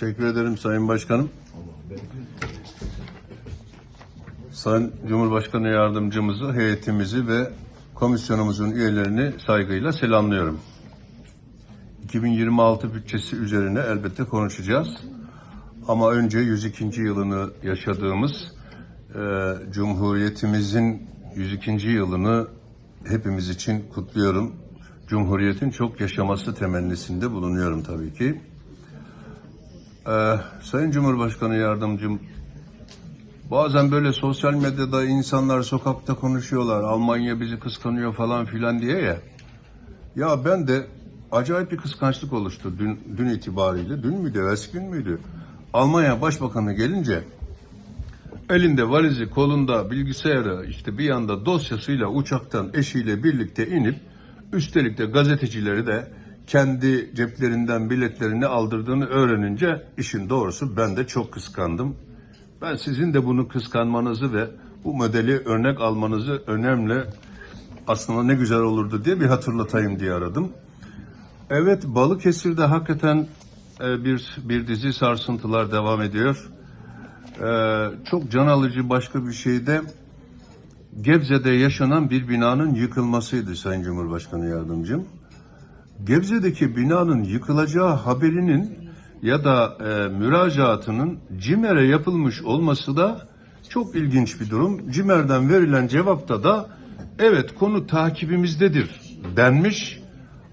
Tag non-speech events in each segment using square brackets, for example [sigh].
Teşekkür ederim Sayın Başkanım. Sayın Cumhurbaşkanı Yardımcımızı, heyetimizi ve komisyonumuzun üyelerini saygıyla selamlıyorum. 2026 bütçesi üzerine elbette konuşacağız. Ama önce 102. yılını yaşadığımız e, Cumhuriyetimizin 102. yılını hepimiz için kutluyorum. Cumhuriyetin çok yaşaması temennisinde bulunuyorum tabii ki. Ee, Sayın Cumhurbaşkanı Yardımcım, bazen böyle sosyal medyada insanlar sokakta konuşuyorlar. Almanya bizi kıskanıyor falan filan diye ya. Ya ben de acayip bir kıskançlık oluştu dün, dün itibariyle. Dün müydü, evvelsi gün müydü? Almanya Başbakanı gelince elinde valizi, kolunda bilgisayarı, işte bir yanda dosyasıyla uçaktan eşiyle birlikte inip üstelik de gazetecileri de kendi ceplerinden biletlerini aldırdığını öğrenince işin doğrusu ben de çok kıskandım. Ben sizin de bunu kıskanmanızı ve bu modeli örnek almanızı önemli aslında ne güzel olurdu diye bir hatırlatayım diye aradım. Evet Balıkesir'de hakikaten e, bir bir dizi sarsıntılar devam ediyor. Ee, çok can alıcı başka bir şey de Gebze'de yaşanan bir binanın yıkılmasıydı Sayın Cumhurbaşkanı Yardımcım. Gebze'deki binanın yıkılacağı haberinin ya da e, müracaatının CİMER'e yapılmış olması da çok ilginç bir durum. CİMER'den verilen cevapta da evet konu takibimizdedir denmiş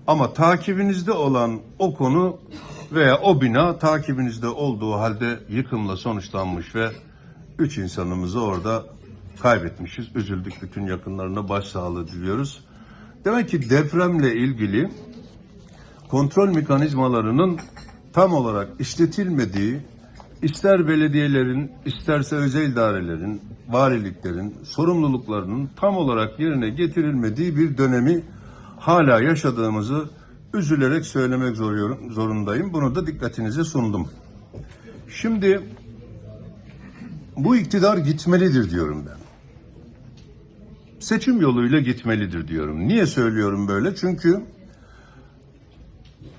ama takibinizde olan o konu veya o bina takibinizde olduğu halde yıkımla sonuçlanmış ve üç insanımızı orada kaybetmişiz. Üzüldük bütün yakınlarına başsağlığı diliyoruz. Demek ki depremle ilgili kontrol mekanizmalarının tam olarak işletilmediği, ister belediyelerin, isterse özel idarelerin, valiliklerin sorumluluklarının tam olarak yerine getirilmediği bir dönemi hala yaşadığımızı üzülerek söylemek zorundayım. Bunu da dikkatinize sundum. Şimdi bu iktidar gitmelidir diyorum ben. Seçim yoluyla gitmelidir diyorum. Niye söylüyorum böyle? Çünkü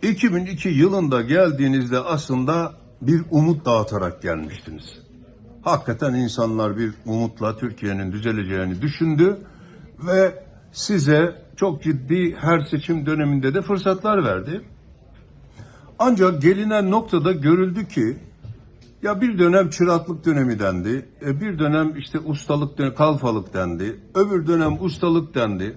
2002 yılında geldiğinizde aslında bir umut dağıtarak gelmiştiniz. Hakikaten insanlar bir umutla Türkiye'nin düzeleceğini düşündü ve size çok ciddi her seçim döneminde de fırsatlar verdi. Ancak gelinen noktada görüldü ki ya bir dönem çıraklık dönemi dendi, e, bir dönem işte ustalık, dönemi, kalfalık dendi, öbür dönem ustalık dendi.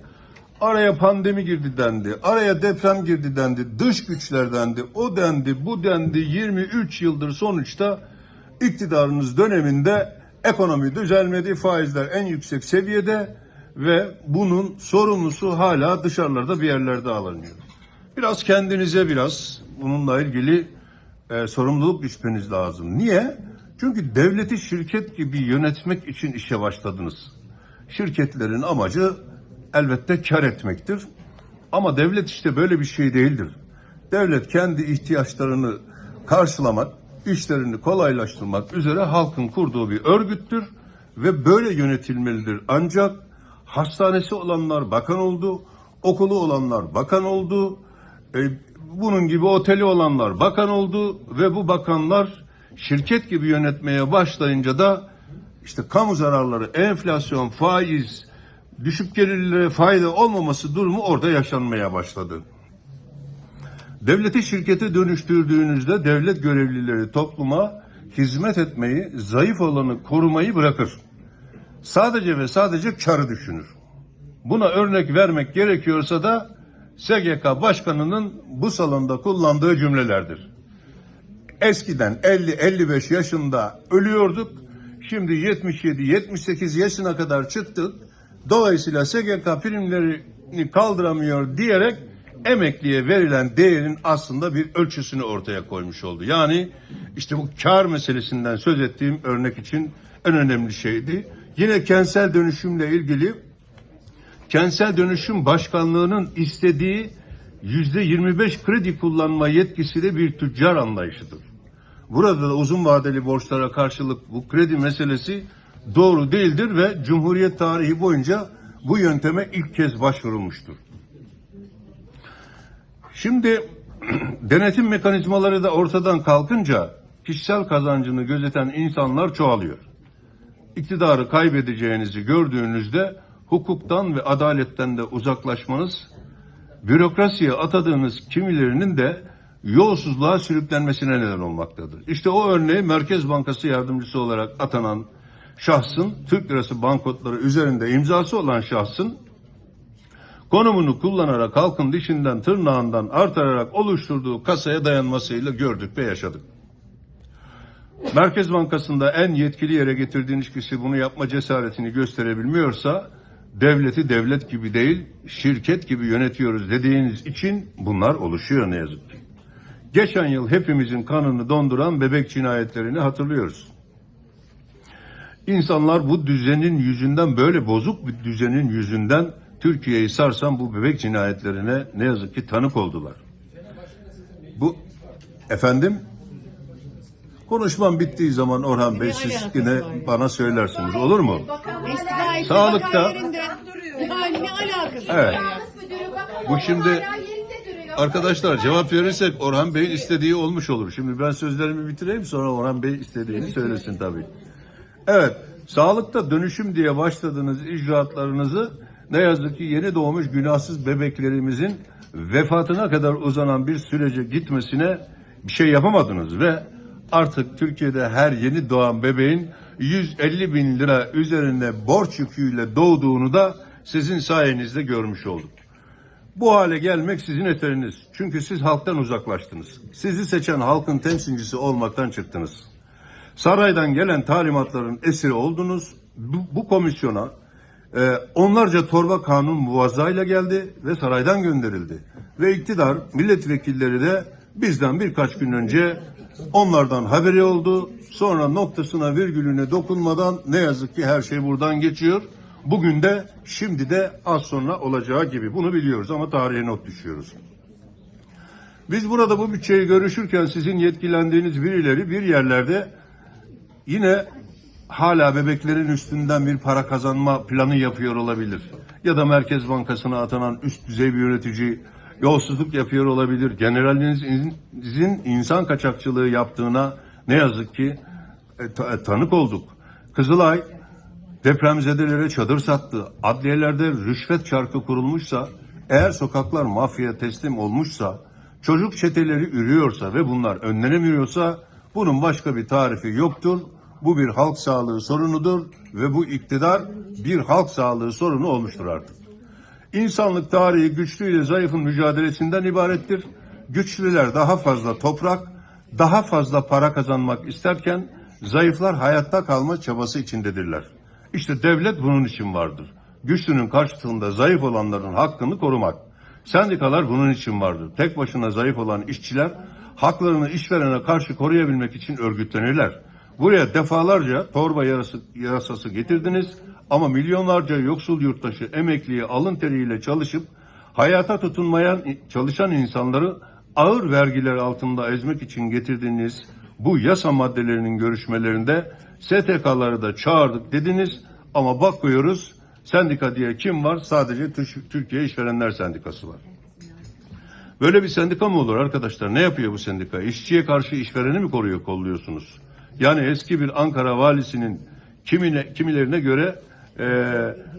Araya pandemi girdi dendi, araya deprem girdi dendi, dış güçler dendi, o dendi, bu dendi. 23 yıldır sonuçta iktidarınız döneminde ekonomi düzelmedi, faizler en yüksek seviyede ve bunun sorumlusu hala dışarılarda bir yerlerde alınıyor. Biraz kendinize biraz bununla ilgili e, sorumluluk düşmeniz lazım. Niye? Çünkü devleti şirket gibi yönetmek için işe başladınız. Şirketlerin amacı elbette kar etmektir. Ama devlet işte böyle bir şey değildir. Devlet kendi ihtiyaçlarını karşılamak, işlerini kolaylaştırmak üzere halkın kurduğu bir örgüttür ve böyle yönetilmelidir. Ancak hastanesi olanlar bakan oldu, okulu olanlar bakan oldu, e, bunun gibi oteli olanlar bakan oldu ve bu bakanlar şirket gibi yönetmeye başlayınca da işte kamu zararları, enflasyon, faiz, düşük gelirlere fayda olmaması durumu orada yaşanmaya başladı. Devleti şirkete dönüştürdüğünüzde devlet görevlileri topluma hizmet etmeyi, zayıf olanı korumayı bırakır. Sadece ve sadece karı düşünür. Buna örnek vermek gerekiyorsa da SGK Başkanı'nın bu salonda kullandığı cümlelerdir. Eskiden 50-55 yaşında ölüyorduk. Şimdi 77-78 yaşına kadar çıktık. Dolayısıyla SGK primlerini kaldıramıyor diyerek emekliye verilen değerin aslında bir ölçüsünü ortaya koymuş oldu. Yani işte bu kar meselesinden söz ettiğim örnek için en önemli şeydi. Yine kentsel dönüşümle ilgili kentsel dönüşüm başkanlığının istediği yüzde 25 kredi kullanma yetkisi de bir tüccar anlayışıdır. Burada da uzun vadeli borçlara karşılık bu kredi meselesi doğru değildir ve Cumhuriyet tarihi boyunca bu yönteme ilk kez başvurulmuştur. Şimdi [clears throat] denetim mekanizmaları da ortadan kalkınca kişisel kazancını gözeten insanlar çoğalıyor. İktidarı kaybedeceğinizi gördüğünüzde hukuktan ve adaletten de uzaklaşmanız, bürokrasiye atadığınız kimilerinin de yolsuzluğa sürüklenmesine neden olmaktadır. İşte o örneği Merkez Bankası yardımcısı olarak atanan şahsın, Türk lirası banknotları üzerinde imzası olan şahsın konumunu kullanarak halkın dişinden tırnağından artarak oluşturduğu kasaya dayanmasıyla gördük ve yaşadık. Merkez Bankası'nda en yetkili yere getirdiğiniz kişi bunu yapma cesaretini gösterebilmiyorsa devleti devlet gibi değil şirket gibi yönetiyoruz dediğiniz için bunlar oluşuyor ne yazık ki. Geçen yıl hepimizin kanını donduran bebek cinayetlerini hatırlıyoruz. İnsanlar bu düzenin yüzünden böyle bozuk bir düzenin yüzünden Türkiye'yi sarsan bu bebek cinayetlerine ne yazık ki tanık oldular. Bu efendim konuşmam bittiği zaman Orhan Bey siz yine bana söylersiniz olur mu? Sağlıkta-. Yani ne alakası Evet. Bu şimdi arkadaşlar cevap verirsek Orhan Bey'in istediği olmuş olur. Şimdi ben sözlerimi bitireyim sonra Orhan Bey istediğini söylesin tabii. Evet, sağlıkta dönüşüm diye başladığınız icraatlarınızı ne yazık ki yeni doğmuş günahsız bebeklerimizin vefatına kadar uzanan bir sürece gitmesine bir şey yapamadınız ve artık Türkiye'de her yeni doğan bebeğin 150 bin lira üzerinde borç yüküyle doğduğunu da sizin sayenizde görmüş olduk. Bu hale gelmek sizin eseriniz. Çünkü siz halktan uzaklaştınız. Sizi seçen halkın temsilcisi olmaktan çıktınız. Saraydan gelen talimatların esiri oldunuz. Bu, bu komisyona e, onlarca torba kanun muvazzayla geldi ve saraydan gönderildi. Ve iktidar milletvekilleri de bizden birkaç gün önce onlardan haberi oldu. Sonra noktasına virgülüne dokunmadan ne yazık ki her şey buradan geçiyor. Bugün de şimdi de az sonra olacağı gibi bunu biliyoruz ama tarihe not düşüyoruz. Biz burada bu bütçeyi görüşürken sizin yetkilendiğiniz birileri bir yerlerde yine hala bebeklerin üstünden bir para kazanma planı yapıyor olabilir. Ya da Merkez Bankası'na atanan üst düzey bir yönetici yolsuzluk yapıyor olabilir. Generalinizin insan kaçakçılığı yaptığına ne yazık ki e, e, tanık olduk. Kızılay depremzedelere çadır sattı. Adliyelerde rüşvet çarkı kurulmuşsa, eğer sokaklar mafyaya teslim olmuşsa, çocuk çeteleri ürüyorsa ve bunlar önlenemiyorsa bunun başka bir tarifi yoktur. Bu bir halk sağlığı sorunudur ve bu iktidar bir halk sağlığı sorunu olmuştur artık. İnsanlık tarihi güçlüyle zayıfın mücadelesinden ibarettir. Güçlüler daha fazla toprak, daha fazla para kazanmak isterken zayıflar hayatta kalma çabası içindedirler. İşte devlet bunun için vardır. Güçlünün karşısında zayıf olanların hakkını korumak. Sendikalar bunun için vardır. Tek başına zayıf olan işçiler haklarını işverene karşı koruyabilmek için örgütlenirler. Buraya defalarca torba yarası, yasası getirdiniz ama milyonlarca yoksul yurttaşı emekliye alın teriyle çalışıp hayata tutunmayan çalışan insanları ağır vergiler altında ezmek için getirdiğiniz bu yasa maddelerinin görüşmelerinde STK'ları da çağırdık dediniz ama bakıyoruz sendika diye kim var? Sadece Tü- Türkiye İşverenler Sendikası var. Böyle bir sendika mı olur arkadaşlar? Ne yapıyor bu sendika? İşçiye karşı işvereni mi koruyor, kolluyorsunuz? Yani eski bir Ankara valisinin kimine, kimilerine göre e,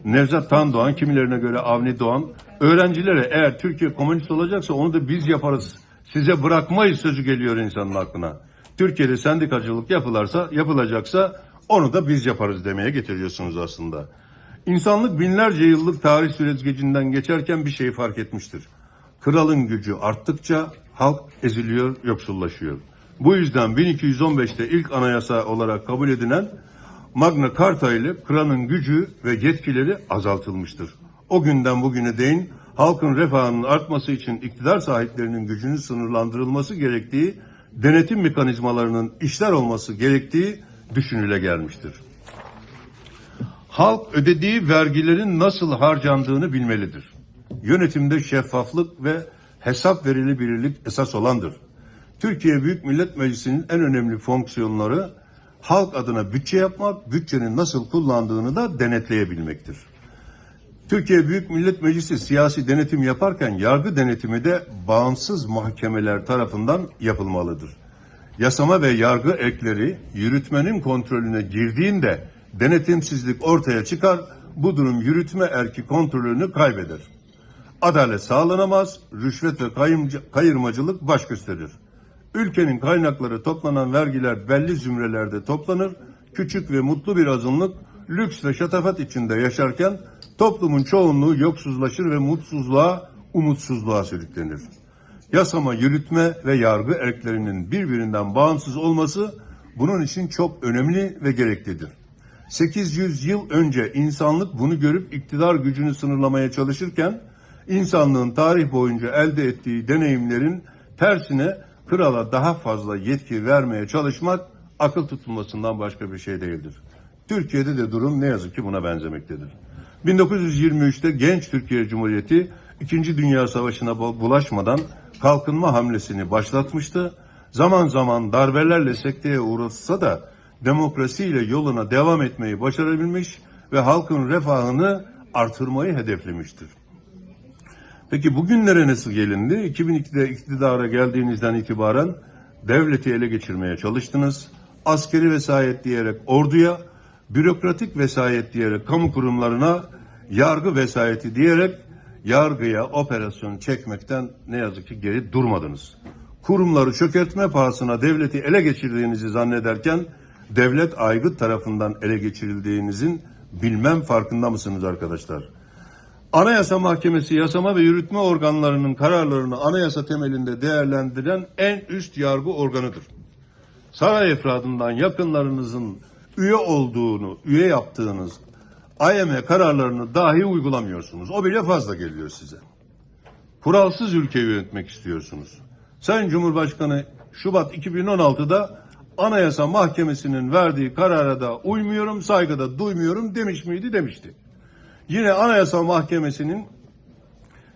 Nevzat Tandoğan, kimilerine göre Avni Doğan, öğrencilere eğer Türkiye komünist olacaksa onu da biz yaparız. Size bırakmayız sözü geliyor insanın aklına. Türkiye'de sendikacılık yapılarsa, yapılacaksa onu da biz yaparız demeye getiriyorsunuz aslında. İnsanlık binlerce yıllık tarih süzgecinden geçerken bir şey fark etmiştir. Kralın gücü arttıkça halk eziliyor, yoksullaşıyor. Bu yüzden 1215'te ilk anayasa olarak kabul edilen Magna Carta ile kralın gücü ve yetkileri azaltılmıştır. O günden bugüne değin halkın refahının artması için iktidar sahiplerinin gücünün sınırlandırılması gerektiği, denetim mekanizmalarının işler olması gerektiği düşünüle gelmiştir. Halk ödediği vergilerin nasıl harcandığını bilmelidir. Yönetimde şeffaflık ve hesap verilebilirlik esas olandır. Türkiye Büyük Millet Meclisi'nin en önemli fonksiyonları halk adına bütçe yapmak, bütçenin nasıl kullandığını da denetleyebilmektir. Türkiye Büyük Millet Meclisi siyasi denetim yaparken yargı denetimi de bağımsız mahkemeler tarafından yapılmalıdır. yasama ve yargı ekleri yürütmenin kontrolüne girdiğinde denetimsizlik ortaya çıkar, bu durum yürütme erki kontrolünü kaybeder. Adalet sağlanamaz, rüşvet ve kayırmacılık baş gösterir. Ülkenin kaynakları toplanan vergiler belli zümrelerde toplanır, küçük ve mutlu bir azınlık lüks ve şatafat içinde yaşarken toplumun çoğunluğu yoksuzlaşır ve mutsuzluğa, umutsuzluğa sürüklenir. Yasama, yürütme ve yargı erklerinin birbirinden bağımsız olması bunun için çok önemli ve gereklidir. 800 yıl önce insanlık bunu görüp iktidar gücünü sınırlamaya çalışırken insanlığın tarih boyunca elde ettiği deneyimlerin tersine krala daha fazla yetki vermeye çalışmak akıl tutulmasından başka bir şey değildir. Türkiye'de de durum ne yazık ki buna benzemektedir. 1923'te genç Türkiye Cumhuriyeti 2. Dünya Savaşı'na bu- bulaşmadan kalkınma hamlesini başlatmıştı. Zaman zaman darbelerle sekteye uğratsa da demokrasiyle yoluna devam etmeyi başarabilmiş ve halkın refahını artırmayı hedeflemiştir. Peki bugünlere nasıl gelindi? 2002'de iktidara geldiğinizden itibaren devleti ele geçirmeye çalıştınız. Askeri vesayet diyerek orduya, bürokratik vesayet diyerek kamu kurumlarına, yargı vesayeti diyerek yargıya operasyon çekmekten ne yazık ki geri durmadınız. Kurumları çökertme pahasına devleti ele geçirdiğinizi zannederken devlet aygıt tarafından ele geçirildiğinizin bilmem farkında mısınız arkadaşlar? Anayasa Mahkemesi yasama ve yürütme organlarının kararlarını anayasa temelinde değerlendiren en üst yargı organıdır. Saray efradından yakınlarınızın üye olduğunu, üye yaptığınız AYM kararlarını dahi uygulamıyorsunuz. O bile fazla geliyor size. Kuralsız ülkeyi yönetmek istiyorsunuz. Sayın Cumhurbaşkanı Şubat 2016'da Anayasa Mahkemesi'nin verdiği karara da uymuyorum, saygıda duymuyorum demiş miydi? Demişti. Yine Anayasa Mahkemesi'nin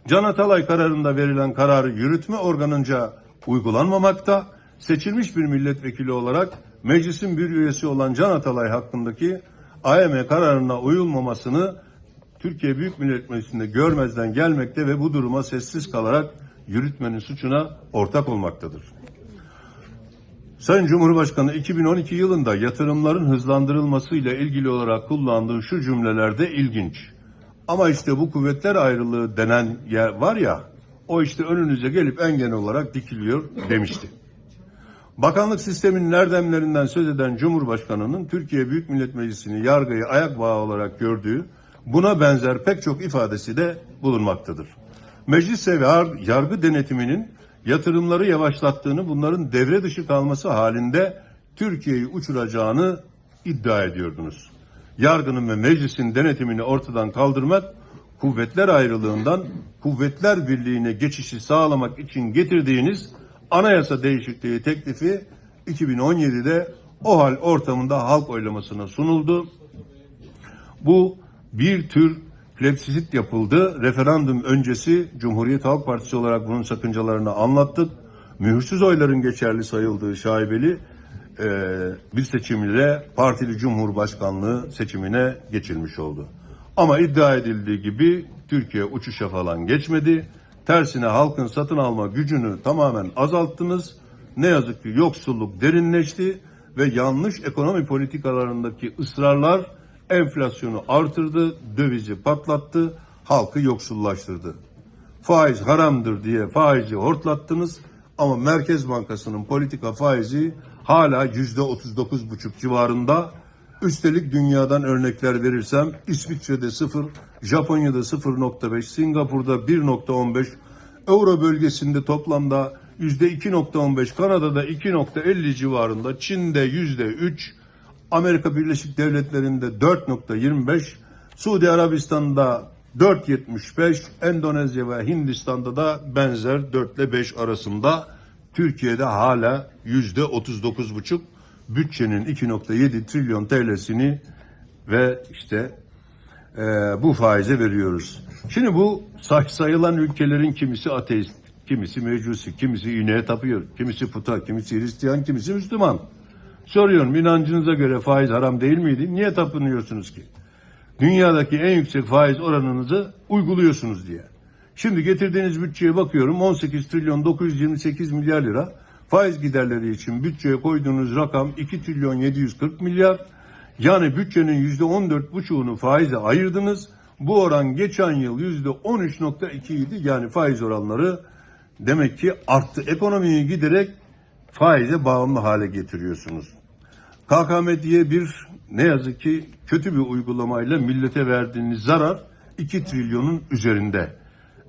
Can Atalay kararında verilen kararı yürütme organınca uygulanmamakta, seçilmiş bir milletvekili olarak meclisin bir üyesi olan Can Atalay hakkındaki AYM kararına uyulmamasını Türkiye Büyük Millet Meclisi'nde görmezden gelmekte ve bu duruma sessiz kalarak yürütmenin suçuna ortak olmaktadır. Sayın Cumhurbaşkanı 2012 yılında yatırımların hızlandırılmasıyla ilgili olarak kullandığı şu cümlelerde ilginç. Ama işte bu kuvvetler ayrılığı denen yer var ya, o işte önünüze gelip engel olarak dikiliyor demişti. Bakanlık sisteminin erdemlerinden söz eden Cumhurbaşkanı'nın Türkiye Büyük Millet Meclisi'ni yargıyı ayak bağı olarak gördüğü buna benzer pek çok ifadesi de bulunmaktadır. Meclis ve yar- yargı denetiminin yatırımları yavaşlattığını, bunların devre dışı kalması halinde Türkiye'yi uçuracağını iddia ediyordunuz. Yargının ve meclisin denetimini ortadan kaldırmak, kuvvetler ayrılığından kuvvetler birliğine geçişi sağlamak için getirdiğiniz anayasa değişikliği teklifi 2017'de o hal ortamında halk oylamasına sunuldu. Bu bir tür plebissit yapıldı. Referandum öncesi Cumhuriyet Halk Partisi olarak bunun sakıncalarını anlattık. Mühürsüz oyların geçerli sayıldığı şaibeli e, bir seçimle partili cumhurbaşkanlığı seçimine geçilmiş oldu. Ama iddia edildiği gibi Türkiye uçuşa falan geçmedi. Tersine halkın satın alma gücünü tamamen azalttınız. Ne yazık ki yoksulluk derinleşti ve yanlış ekonomi politikalarındaki ısrarlar enflasyonu artırdı, dövizi patlattı, halkı yoksullaştırdı. Faiz haramdır diye faizi hortlattınız ama Merkez Bankası'nın politika faizi hala yüzde 39 buçuk civarında. Üstelik dünyadan örnekler verirsem İsviçre'de 0, Japonya'da 0.5, Singapur'da 1.15, Euro bölgesinde toplamda yüzde 2.15, Kanada'da 2.50 civarında, Çin'de yüzde 3, Amerika Birleşik Devletleri'nde 4.25, Suudi Arabistan'da 4.75, Endonezya ve Hindistan'da da benzer 4 ile 5 arasında. Türkiye'de hala yüzde 39,5 bütçenin 2.7 trilyon TL'sini ve işte e, bu faize veriyoruz. Şimdi bu say- sayılan ülkelerin kimisi ateist, kimisi mecusi, kimisi ineğe tapıyor, kimisi puta, kimisi Hristiyan, kimisi Müslüman. Soruyorum inancınıza göre faiz haram değil miydi? Niye tapınıyorsunuz ki? Dünyadaki en yüksek faiz oranınızı uyguluyorsunuz diye. Şimdi getirdiğiniz bütçeye bakıyorum 18 trilyon 928 milyar lira. Faiz giderleri için bütçeye koyduğunuz rakam 2 trilyon 740 milyar. Yani bütçenin yüzde 14 buçuğunu faize ayırdınız. Bu oran geçen yıl yüzde 13.2 idi. Yani faiz oranları demek ki arttı. Ekonomiyi giderek faize bağımlı hale getiriyorsunuz. KKM diye bir ne yazık ki kötü bir uygulamayla millete verdiğiniz zarar 2 trilyonun üzerinde.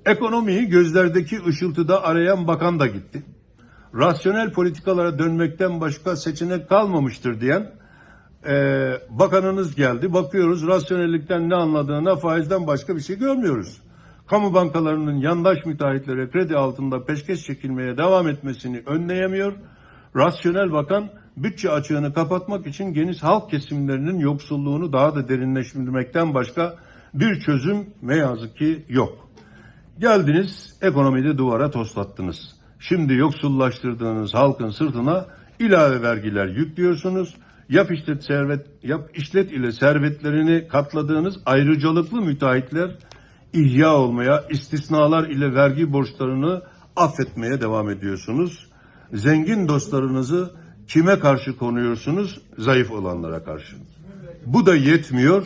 Ekonomiyi gözlerdeki ışıltıda arayan bakan da gitti. Rasyonel politikalara dönmekten başka seçenek kalmamıştır diyen eee, bakanınız geldi. Bakıyoruz rasyonellikten ne anladığına faizden başka bir şey görmüyoruz. Kamu bankalarının yandaş müteahhitlere kredi altında peşkeş çekilmeye devam etmesini önleyemiyor. Rasyonel bakan bütçe açığını kapatmak için geniş halk kesimlerinin yoksulluğunu daha da derinleştirmekten başka bir çözüm ne yazık ki yok. Geldiniz ekonomide duvara toslattınız. Şimdi yoksullaştırdığınız halkın sırtına ilave vergiler yüklüyorsunuz. Yap işlet servet yap işlet ile servetlerini katladığınız ayrıcalıklı müteahhitler ihya olmaya, istisnalar ile vergi borçlarını affetmeye devam ediyorsunuz. Zengin dostlarınızı kime karşı konuyorsunuz? Zayıf olanlara karşı. Bu da yetmiyor.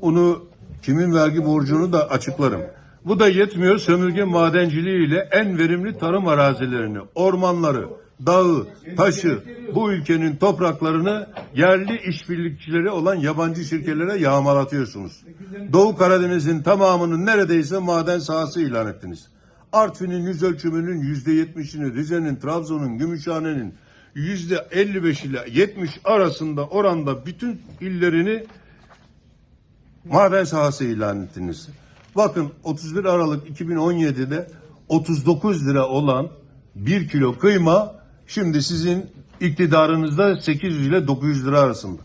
Onu kimin vergi borcunu da açıklarım. Bu da yetmiyor sömürge madenciliği ile en verimli tarım arazilerini, ormanları, dağı, taşı, bu ülkenin topraklarını yerli işbirlikçileri olan yabancı şirketlere yağmalatıyorsunuz. Doğu Karadeniz'in tamamının neredeyse maden sahası ilan ettiniz. Artvin'in yüz ölçümünün yüzde yetmişini, Rize'nin, Trabzon'un, Gümüşhane'nin yüzde 55 ile 70 arasında oranda bütün illerini maden sahası ilan ettiniz. Bakın 31 Aralık 2017'de 39 lira olan 1 kilo kıyma şimdi sizin iktidarınızda 800 ile 900 lira arasında.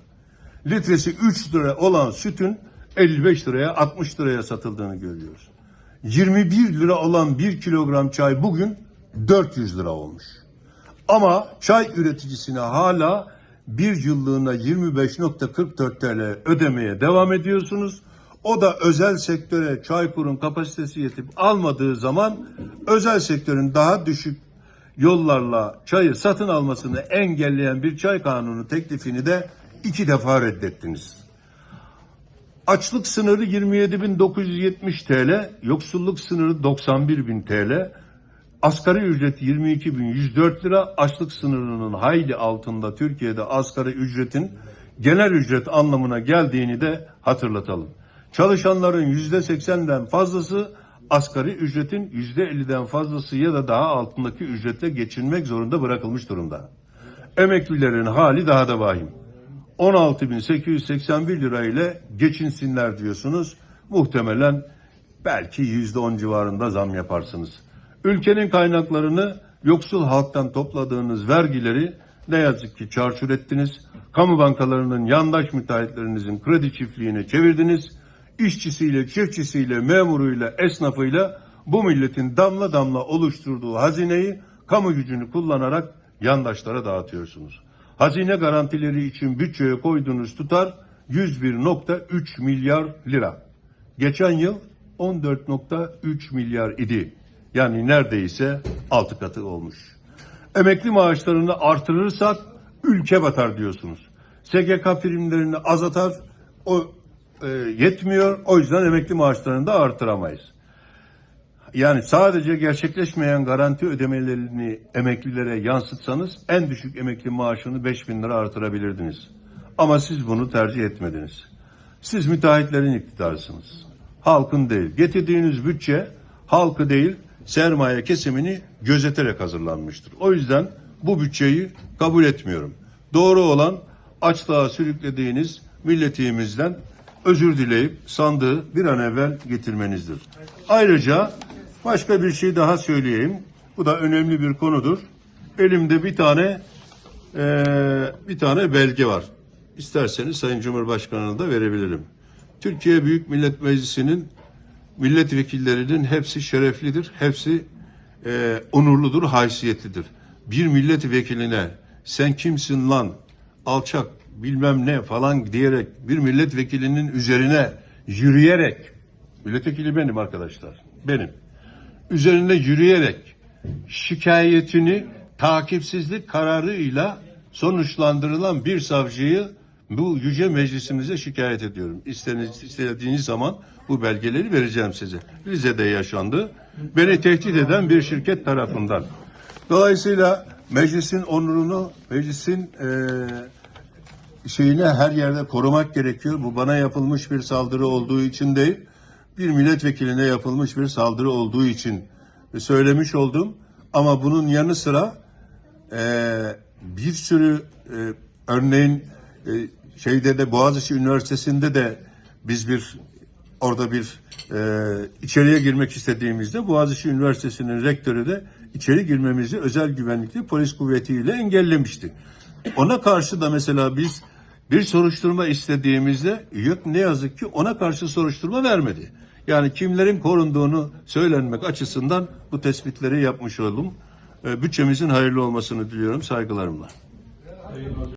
Litresi 3 lira olan sütün 55 liraya 60 liraya satıldığını görüyoruz. 21 lira olan 1 kilogram çay bugün 400 lira olmuş. Ama çay üreticisine hala bir yıllığına 25.44 TL ödemeye devam ediyorsunuz. O da özel sektöre Çaykur'un kapasitesi yetip almadığı zaman özel sektörün daha düşük yollarla çayı satın almasını engelleyen bir çay kanunu teklifini de iki defa reddettiniz. Açlık sınırı 27.970 TL, yoksulluk sınırı 91.000 TL, asgari ücret 22.104 lira, açlık sınırının hayli altında Türkiye'de asgari ücretin genel ücret anlamına geldiğini de hatırlatalım. Çalışanların %80'den fazlası asgari ücretin %50'den fazlası ya da daha altındaki ücretle geçinmek zorunda bırakılmış durumda. Emeklilerin hali daha da vahim. 16.881 lira ile geçinsinler diyorsunuz. Muhtemelen belki %10 civarında zam yaparsınız. Ülkenin kaynaklarını yoksul halktan topladığınız vergileri ne yazık ki çarçur ettiniz. Kamu bankalarının yandaş müteahhitlerinizin kredi çiftliğine çevirdiniz. İşçisiyle, çiftçisiyle, memuruyla, esnafıyla bu milletin damla damla oluşturduğu hazineyi kamu gücünü kullanarak yandaşlara dağıtıyorsunuz. Hazine garantileri için bütçeye koyduğunuz tutar 101.3 milyar lira. Geçen yıl 14.3 milyar idi. Yani neredeyse altı katı olmuş. Emekli maaşlarını artırırsak ülke batar diyorsunuz. SGK primlerini azaltar, o e, yetmiyor. O yüzden emekli maaşlarını da artıramayız. Yani sadece gerçekleşmeyen garanti ödemelerini emeklilere yansıtsanız en düşük emekli maaşını 5 bin lira artırabilirdiniz. Ama siz bunu tercih etmediniz. Siz müteahhitlerin iktidarsınız. Halkın değil. Getirdiğiniz bütçe halkı değil sermaye kesimini gözeterek hazırlanmıştır. O yüzden bu bütçeyi kabul etmiyorum. Doğru olan açlığa sürüklediğiniz milletimizden özür dileyip sandığı bir an evvel getirmenizdir. Ayrıca başka bir şey daha söyleyeyim. Bu da önemli bir konudur. Elimde bir tane eee, bir tane belge var. İsterseniz Sayın Cumhurbaşkanı'na da verebilirim. Türkiye Büyük Millet Meclisi'nin milletvekillerinin hepsi şereflidir, hepsi eee, onurludur, haysiyetlidir. Bir milletvekiline sen kimsin lan, alçak, bilmem ne falan diyerek bir milletvekilinin üzerine yürüyerek, milletvekili benim arkadaşlar, benim. Üzerine yürüyerek şikayetini takipsizlik kararıyla sonuçlandırılan bir savcıyı bu yüce meclisimize şikayet ediyorum. İstediğiniz, istediğiniz zaman bu belgeleri vereceğim size. Rize'de yaşandı. Beni tehdit eden bir şirket tarafından. Dolayısıyla meclisin onurunu, meclisin eee şeyini her yerde korumak gerekiyor. Bu bana yapılmış bir saldırı olduğu için değil, bir milletvekiline yapılmış bir saldırı olduğu için söylemiş oldum. Ama bunun yanı sıra eee, bir sürü eee, örneğin eee, şeyde de Boğaziçi Üniversitesi'nde de biz bir orada bir eee, içeriye girmek istediğimizde Boğaziçi Üniversitesi'nin rektörü de içeri girmemizi özel güvenlikli polis kuvvetiyle engellemişti. Ona karşı da mesela biz bir soruşturma istediğimizde yok ne yazık ki ona karşı soruşturma vermedi. Yani kimlerin korunduğunu söylenmek açısından bu tespitleri yapmış oldum. Eee, Bütçemizin hayırlı olmasını diliyorum saygılarımla.